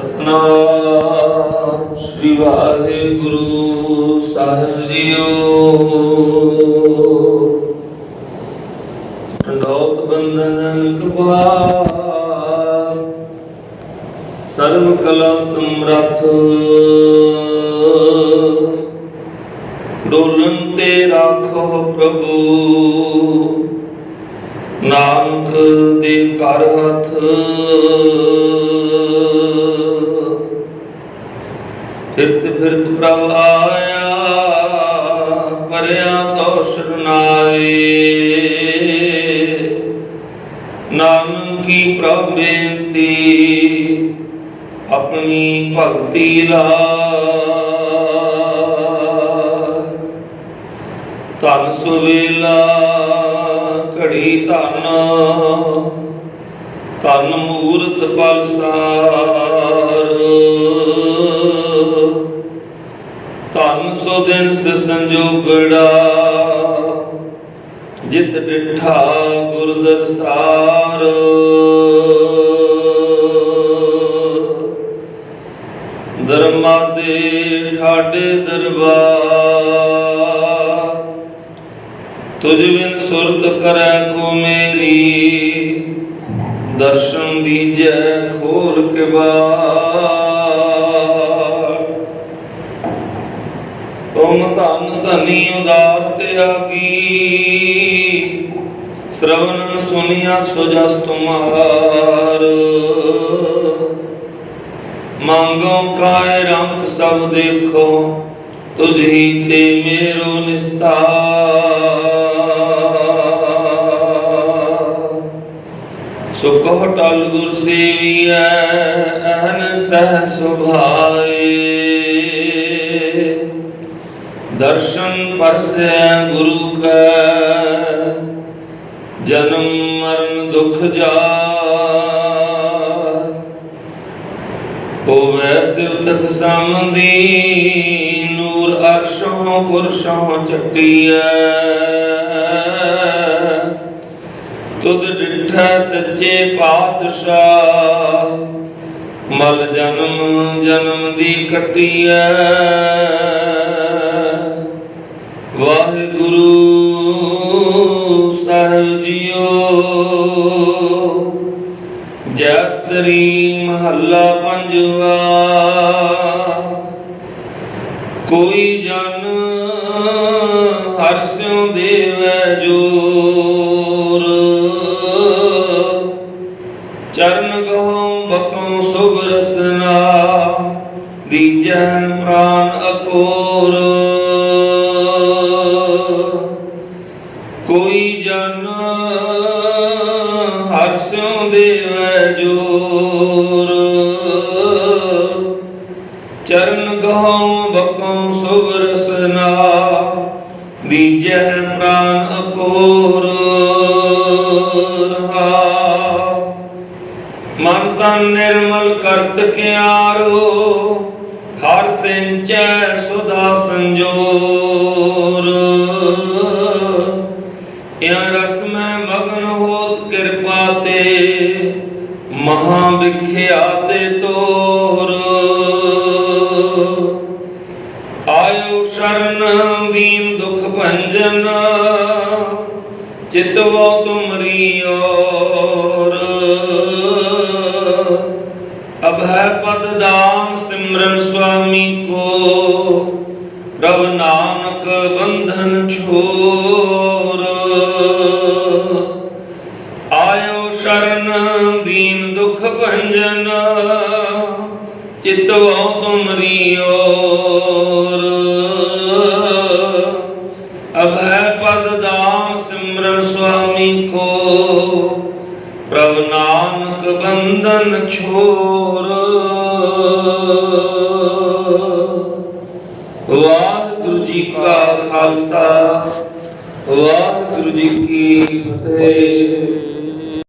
ਸਤਨਾਮ ਸ੍ਰੀ ਵਾਹਿਗੁਰੂ ਸਾਹਿਬ ਜੀਓ। ਟੰਡੋਤ ਬੰਦਨ ਕਬਾਰ ਸਰਬ ਕਲਾ ਸਮਰੱਥ। ਡੋਲਨ ਤੇ ਰਾਖੋ ਪ੍ਰਭੂ। ਨਾਨਕ ਦੇ ਕਰ ਹੱਥ। ਫਿਰਤ ਪ੍ਰਭ ਆਇਆ, ਪਰਿਆ ਤੋ ਸਰਨਾਏ ਨਾਨਕ ਕੀ ਪ੍ਰਭ ਬੇਨਤੀ, ਆਪਣੀ ਭਗਤੀ ਲਾ। ਧਨ ਸੁਵੇਲਾ, ਘੜੀ ਧਨ ਧਨ ਮੂਰਤ ਪਲਸਾਰ ਧਨ ਸੋ ਦਿਨ ਸ ਸੰਜੋਗੜਾ ਜਿਤ ਡਿਠਾ ਗੁਰ ਦਰਸਾਰ। ਦਰਮਾ ਦੇ ਠਾਡੇ ਦਰਬਾਰ। ਤੁਝ ਬਿਨ ਸੁਰਤ ਕਰੈ ਕੋ ਮੇਰੀ। ਦਰਸ਼ਨ ਦੀਜੈ ਖੋਲ ਕੇ ਬਾਰ। ਧਨ ਧਨੀ ਉਦਾਰ ਤਿਆਗੀ ਸ਼ਰਵਨ ਸੁਨਿਆ ਸੁਜਸ ਤੁਮਾਰ। ਮੰਗੋ ਕਾਇ ਰੰਗ ਸਭ ਦੇਖੋ, ਤੁਝ ਤੇ ਮੇਰੋ ਨਿਸਤਾਰ ਸੋ ਟਲ ਗੁਰ ਸੇਵੀਐ ਅਹਨ ਸਹ ਸੁਭਾਏ। ਦਰਸ਼ਨ ਪਰਸੈ ਗੁਰੂ ਕੈ, ਜਨਮ ਮਰਨ ਦੁਖ ਜਾਏ ਹੋਵੇ ਸਿਰਤਕ ਸਮਦੀ ਨੂਰ ਅਰਸ਼ੋਂ ਪੁਰਸ਼ੋਂ ਚਟਿਐ। ਤੁਧ ਡਿਠੈ ਸੱਚੇ ਪਾਤਸ਼ਾਹ, ਮਲ ਜਨਮ ਜਨਮ ਦੀ ਕਟਿਐ। ਵਾਹਿਗੁਰੂ ਸਾਹਿਬ ਜੀਓ। ਜਤ ਸ੍ਰੀ ਮਹੱਲਾ ਪੰਜਵਾ। ਕੋਈ ਜਨ ਹਰਿ ਸਿਉ ਦੇਵੈ ਜੋਰ। ਚਰਨ ਗਉ ਬਕਉ ਸੁਭ ਰਸਨਾ ਦੀਜੈ ਪ੍ਰਾਨ ਜੋਰ ਚਰਨ ਗਉ ਬਕਉ ਸੁਭ ਰਸਨਾ ਦੀਜੈ ਪ੍ਰਾਨ ਅਪੋਰ ਮਨ ਤਨ ਨਿਰਮਲ ਕਰਤ ਕਿਆਰੋ, ਹਰ ਸਿੰਚੈ ਸੁਦਾ ਸੰਜੋਰ। ਇਨ ਰਸ ਮੈਂ ਮਗਨ ਹੋਤ ਕਿਰਪਾ ਤੇ ਮਹਾ ਵਿਖਿਆਤੇ ਤੋਰ। ਆਇਓ ਸ਼ਰਨ ਦੀਨ ਦੁਖ ਭੰਜਨ, ਚਿਤਵੋ ਤੁਮਰੀ ਔਰ ਅਭੈ ਪਦ ਦਾਮ ਸਿਮਰਨ ਸੁਆਮੀ ਕੋ, ਪ੍ਰਭ ਨਾਨਕ ਬੰਧਨ ਛੋਰ ਚਿਤਵੋ ਤੁਮਰੀ ਅਭੈ ਪਦ ਦਾਮ ਸਿਮਰਨ ਸੁਆਮੀ ਕੋ, ਪ੍ਰਭ ਨਾਨਕ ਬੰਧਨ ਛੋਰ। ਵਾਹਿਗੁਰੂ ਜੀ ਕਾ ਖਾਲਸਾ, ਵਾਹਿਗੁਰੂ ਜੀ ਕੀ ਫਤਿਹ।